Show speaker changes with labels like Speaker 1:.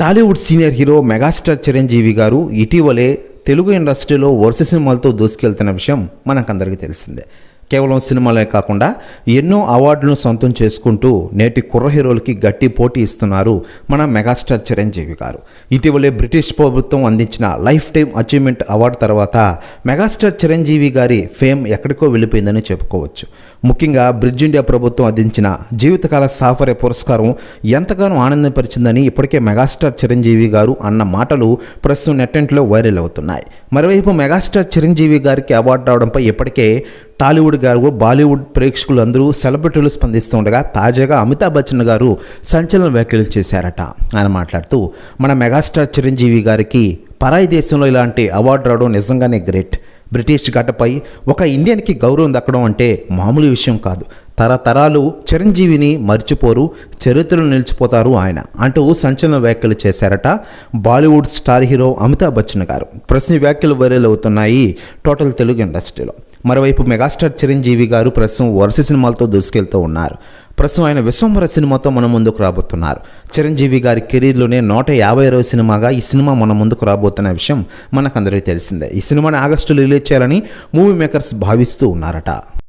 Speaker 1: Tollywood senior hero megastar Chiranjeevi garu ఇటీవలే తెలుగు ఇండస్ట్రీలో వరుస సినిమాలతో దూసుకెళ్తున్న విషయం మనకందరికీ తెలిసిందే. కేవలం సినిమాలే కాకుండా ఎన్నో అవార్డులను సొంతం చేసుకుంటూ నేటి కుర్ర హీరోలకి గట్టి పోటీ ఇస్తున్నారు మన మెగాస్టార్ చిరంజీవి గారు. ఇటీవలే బ్రిటిష్ ప్రభుత్వం అందించిన లైఫ్ టైం అచీవ్మెంట్ అవార్డు తర్వాత మెగాస్టార్ చిరంజీవి గారి ఫేమ్ ఎక్కడికో వెళ్ళిపోయిందని చెప్పుకోవచ్చు. ముఖ్యంగా బ్రిడ్జ్ ఇండియా ప్రభుత్వం అందించిన జీవితకాల సాఫర్య పురస్కారం ఎంతగానో ఆనందపరిచిందని ఇప్పటికే మెగాస్టార్ చిరంజీవి గారు అన్న మాటలు ప్రస్తుతం నెట్టెంట్లో వైరల్ అవుతున్నాయి. మరోవైపు మెగాస్టార్ చిరంజీవి గారికి అవార్డు రావడంపై ఇప్పటికే టాలీవుడ్ గారు బాలీవుడ్ ప్రేక్షకులు అందరూ సెలబ్రిటీలు స్పందిస్తుండగా తాజాగా అమితాబ్ బచ్చన్ గారు సంచలన వ్యాఖ్యలు చేశారట. ఆయన మాట్లాడుతూ మన మెగాస్టార్ చిరంజీవి గారికి పరాయి దేశంలో ఇలాంటి అవార్డు రావడం నిజంగానే గ్రేట్. బ్రిటిష్ గడ్డపై ఒక ఇండియన్కి గౌరవం దక్కడం అంటే మామూలు విషయం కాదు. తరతరాలు చిరంజీవిని మర్చిపోరు చరిత్రలో నిలిచిపోతారు ఆయన అంటూ సంచలన వ్యాఖ్యలు చేశారట Bollywood star hero Amitabh Bachchan garu. ప్రశ్న వ్యాఖ్యలు వైరల్ అవుతున్నాయి టోటల్ తెలుగు ఇండస్ట్రీలో. మరోవైపు మెగాస్టార్ చిరంజీవి గారు ప్రస్తుతం వరుస సినిమాలతో దూసుకెళ్తూ ఉన్నారు. ప్రస్తుతం ఆయన విశ్వంభర సినిమాతో మన ముందుకు రాబోతున్నారు. చిరంజీవి గారి కెరీర్లోనే నూట యాభై ఇరవై సినిమాగా ఈ సినిమా మన ముందుకు రాబోతున్న విషయం మనకందరికీ తెలిసిందే. ఈ సినిమాని ఆగస్టులో రిలీజ్ చేయాలని మూవీ మేకర్స్ భావిస్తూ ఉన్నారట.